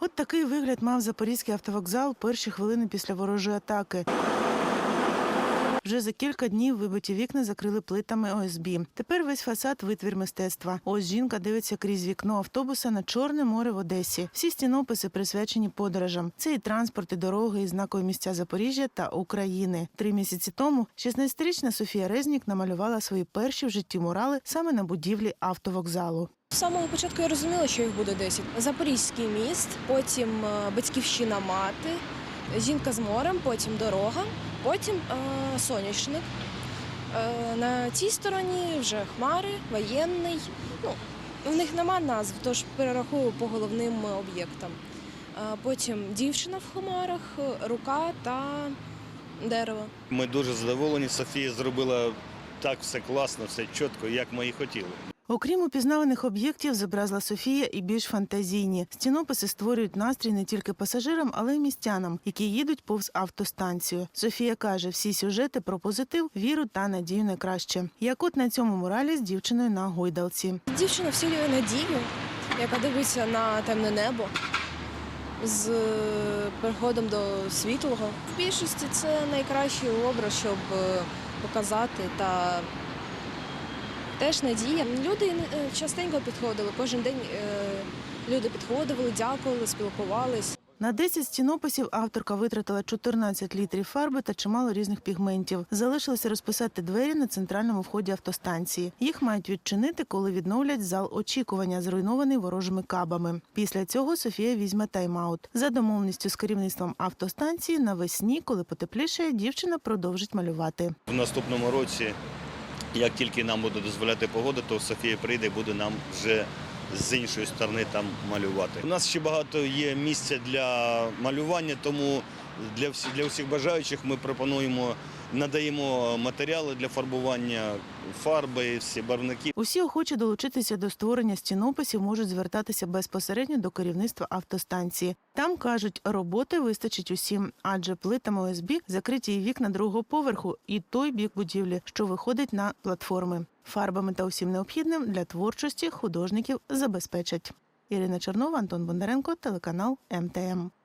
От такий вигляд мав запорізький автовокзал перші хвилини після ворожої атаки. Вже за кілька днів вибиті вікна закрили плитами ОСБ. Тепер весь фасад витвір мистецтва. Ось жінка дивиться крізь вікно автобуса на Чорне море в Одесі. Всі стінописи присвячені подорожам. Це і транспорт, і дороги, і знакові місця Запоріжжя та України. Три місяці тому 16-річна Софія Резнік намалювала свої перші в житті мурали саме на будівлі автовокзалу. З самого початку я розуміла, що їх буде 10. Запорізький міст, потім е, батьківщина мати, жінка з морем, потім дорога, потім е, сонячник. Е, на цій стороні вже хмари, воєнний. Ну, в них нема назв, тож перераховую по головним об'єктам. Е, потім дівчина в хмарах, рука та дерево. Ми дуже задоволені. Софія зробила так все класно, все чітко, як ми і хотіли. Окрім упізнаваних об'єктів, зобразила Софія і більш фантазійні. Стінописи створюють настрій не тільки пасажирам, але й містянам, які їдуть повз автостанцію. Софія каже, всі сюжети про позитив, віру та надію на краще. Як от на цьому муралі з дівчиною на гойдалці. Дівчина вселює надію, яка дивиться на темне небо з е, переходом до світлого. В більшості це найкращий образ, щоб е, показати та теж надія. Люди е, частенько підходили, кожен день е, люди підходили, дякували, спілкувались. На 10 стінописів авторка витратила 14 літрів фарби та чимало різних пігментів. Залишилося розписати двері на центральному вході автостанції. Їх мають відчинити, коли відновлять зал очікування, зруйнований ворожими кабами. Після цього Софія візьме тайм-аут. За домовленістю з керівництвом автостанції навесні, коли потеплішає, дівчина продовжить малювати. В наступному році, як тільки нам буде дозволяти погода, то Софія прийде і буде нам вже з іншої сторони там малювати. У нас ще багато є місця для малювання, тому для всіх, для всіх бажаючих ми пропонуємо, надаємо матеріали для фарбування, фарби, всі барвники. Усі охочі долучитися до створення стінописів можуть звертатися безпосередньо до керівництва автостанції. Там кажуть, роботи вистачить усім, адже плитами ОСБ закриті і вікна другого поверху, і той бік будівлі, що виходить на платформи. Фарбами та усім необхідним для творчості художників забезпечать. Ірина Чернова, Антон Бондаренко, телеканал МТМ.